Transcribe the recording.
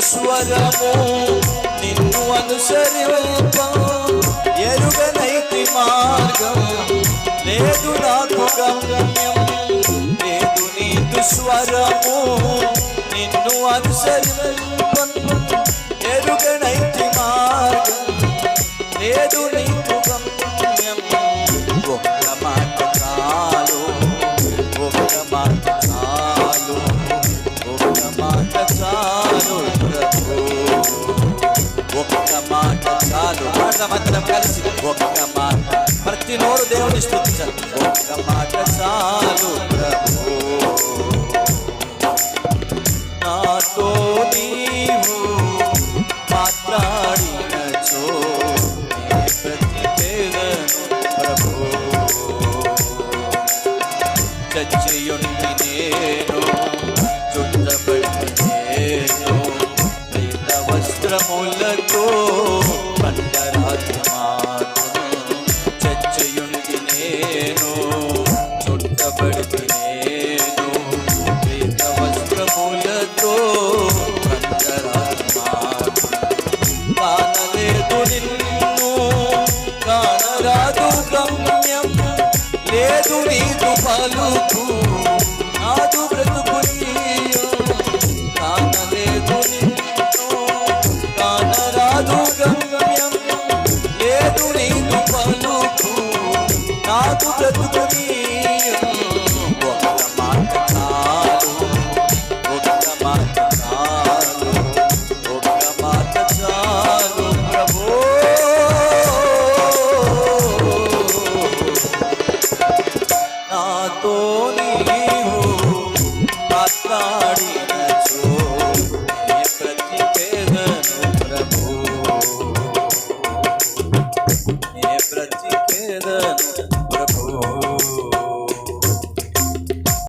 స్వరము నిన్ను అనుసరింప. ఎరుగ మార్గం. లేదు నాకు గమ్యం లేదు నీకు స్వరము. నిన్ను అనుసరింప ఎరుగనైతి మార్గం. లేదు నీకు గమ్యం ఒక్క మాట చాలు ఒక్క మాట చాలు ఒక్క మాట చాలు ఒక్క మాట చాలు. మాట మాత్రం కలిసి. చాలు ప్రభు. నాతో నిన్ను కానరాదు గమ్యం లేదు నీదు పలుకు. నాదు బ్రతుకు కానలేదు నిన్ను కానరాదు గమ్యం లేదు నీదు పలుకు నాదు బ్రతుకు 别的。